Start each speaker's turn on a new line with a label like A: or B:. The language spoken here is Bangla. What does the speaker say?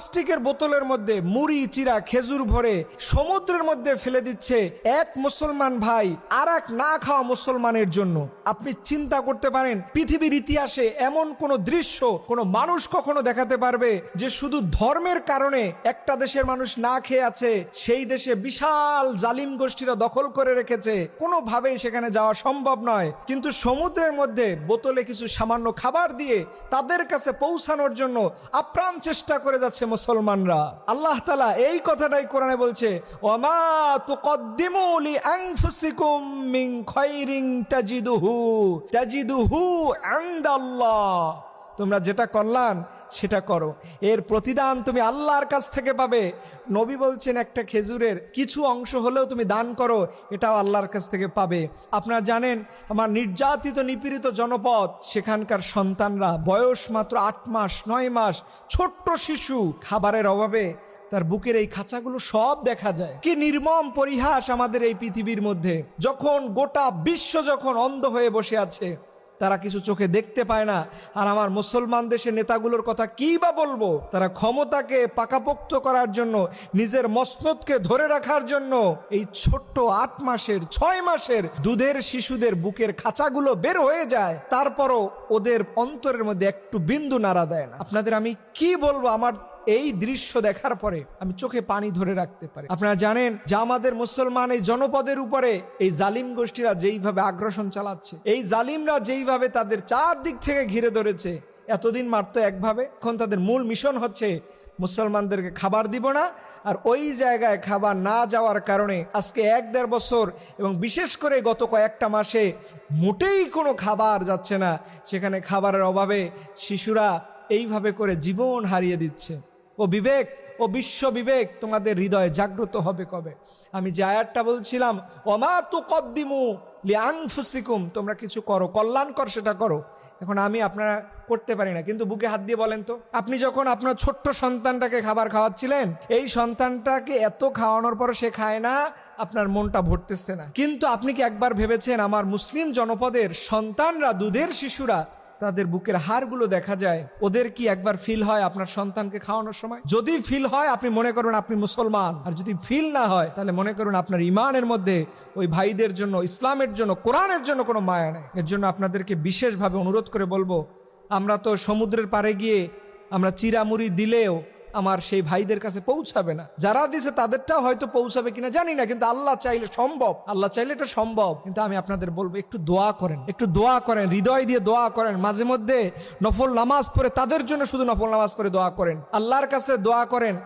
A: প্লাস্টিকের বোতলের মধ্যে মুড়ি, চিরা, খেজুর ভরে সমুদ্রের মধ্যে ফেলে দিচ্ছে এক মুসলমান ভাই, আর না খাওয়া মুসলমানের জন্য। আপনি চিন্তা করতে পারেন, পৃথিবীর ইতিহাসে এমন কোন দৃশ্য, কোনো মানুষ কখনো দেখাতে পারবে যে শুধু ধর্মের কারণে একটা দেশের মানুষ না খেয়ে আছে, সেই দেশে বিশাল জালিম গোষ্ঠীরা দখল করে রেখেছে। কোনোভাবেই সেখানে যাওয়া সম্ভব নয়। কিন্তু সমুদ্রের মধ্যে বোতলে কিছু সামান্য খাবার দিয়ে তাদের কাছে পৌঁছানোর জন্য আপ্রাণ চেষ্টা করে যাচ্ছে মুসলমানরা, আল্লাহ তালা এই কথাটাই কোরআনে বলছে ওমা তুকদ্দিমু লিআনফুসিকুম মিন ত্যাজিদুহু তাজিদুহু তাজিদুহু ইনদাল্লাহ তোমরা যেটা করলান সেটা করো। এর প্রতিদান তুমি আল্লাহর কাছ থেকে পাবে। নবী বলছেন, একটা খেজুরের কিছু অংশ হলেও তুমি দান করো, এটাও আল্লাহর কাছ থেকে পাবে। আপনারা জানেন, আমার নির্যাতিত, নিপীড়িত জনপদ, সেখানকার সন্তানরা বয়স মাত্র আট মাস, নয় মাস, ছোট্ট শিশু, খাবারের অভাবে তার বুকের এই খাঁচাগুলো সব দেখা যায়। কি নির্মম পরিহাস আমাদের এই পৃথিবীর মধ্যে। যখন গোটা বিশ্ব যখন অন্ধ হয়ে বসে আছে তারা কিছু চোখে দেখতে পায় না। আর আমার মুসলমান দেশের নেতাগুলোর কথা কি বা বলব? তারা ক্ষমতাকে পাকাপোক্ত করার জন্য, নিজের মসনদকে ধরে রাখার জন্য এই ছোট্ট আট মাসের, ছয় মাসের দুধের শিশুদের বুকের খাঁচাগুলো বের হয়ে যায়। তারপরও ওদের অন্তরের মধ্যে একটু বিন্দু নাড়া দেয় না। আপনাদের আমি কি বলব? আমার এই দৃশ্য দেখার পরে আমি চোখে পানি ধরে রাখতে পারি। আপনারা জানেন যে আমাদের মুসলমান এই জনপদের উপরে এই জালিম গোষ্ঠীরা যেইভাবে আগ্রাসন চালাচ্ছে, এই জালিমরা যেইভাবে তাদের চারদিক থেকে ঘিরে ধরেছে, এতদিন মারতো একভাবে। এখন তাদের মূল মিশন হচ্ছে মুসলমানদেরকে খাবার দিব না, আর ওই জায়গায় খাবার না যাওয়ার কারণে আজকে এক দেড় বছর এবং বিশেষ করে গত কয়েকটা মাসে মোটেই কোনো খাবার যাচ্ছে না। সেখানে খাবারের অভাবে শিশুরা এইভাবে করে জীবন হারিয়ে দিচ্ছে। ও বিবেক, ও বিশ্ব বিবেক, তোমাদের হৃদয়ে জাগ্রত হবে কবে? আমি যে আয়াতটা বলছিলাম অমা তু কদ্দিমু লিয়াংফুসিকুম তোমরা কিছু করো, কল্যাণকর সেটা করো। এখন আমি আপনারা করতে পারি না, কিন্তু বুকে হাত দিয়ে বলেন তো। আপনি যখন আপনার ছোট্ট সন্তানটাকে খাবার খাওয়াচ্ছিলেন, এই সন্তানটাকে এত খাওয়ানোর পর সে খায় না, আপনার মনটা ভরতেছে না। কিন্তু আপনি কি একবার ভেবেছেন, আমার মুসলিম জনপদের সন্তানরা, দুধের শিশুরা তাদের বুকের হাড়গুলো দেখা যায়, ওদের কি একবার ফিল হয় আপনার সন্তানকে খাওয়ানোর সময়? যদি ফিল হয়, আপনি মনে করবেন আপনি মুসলমান। আর যদি ফিল না হয়, তাহলে মনে করুন আপনার ইমানের মধ্যে ওই ভাইদের জন্য, ইসলামের জন্য, কোরআনের জন্য কোনো মায়া নেই। এর জন্য আপনাদেরকে বিশেষভাবে অনুরোধ করে বলব, আমরা তো সমুদ্রের পাড়ে গিয়ে আমরা চিরামুড়ি দিলেও আমার সেই ভাইদের কাছে পৌঁছাবে না। যারা দিছে তাদেরটাও হয়তো পৌঁছাবে কিনা জানি না, কিন্তু আল্লাহ চাইলে সম্ভব। আল্লাহ চাইলে এটা সম্ভব। কিন্তু আমি আপনাদের বলব, একটু দোয়া করেন, একটু দোয়া করেন, হৃদয় দিয়ে দোয়া করেন। মাঝে মধ্যে নফল নামাজ পড়ে তাদের জন্য শুধু নফল নামাজ পড়ে দোয়া করেন। আল্লাহর কাছে দোয়া করেন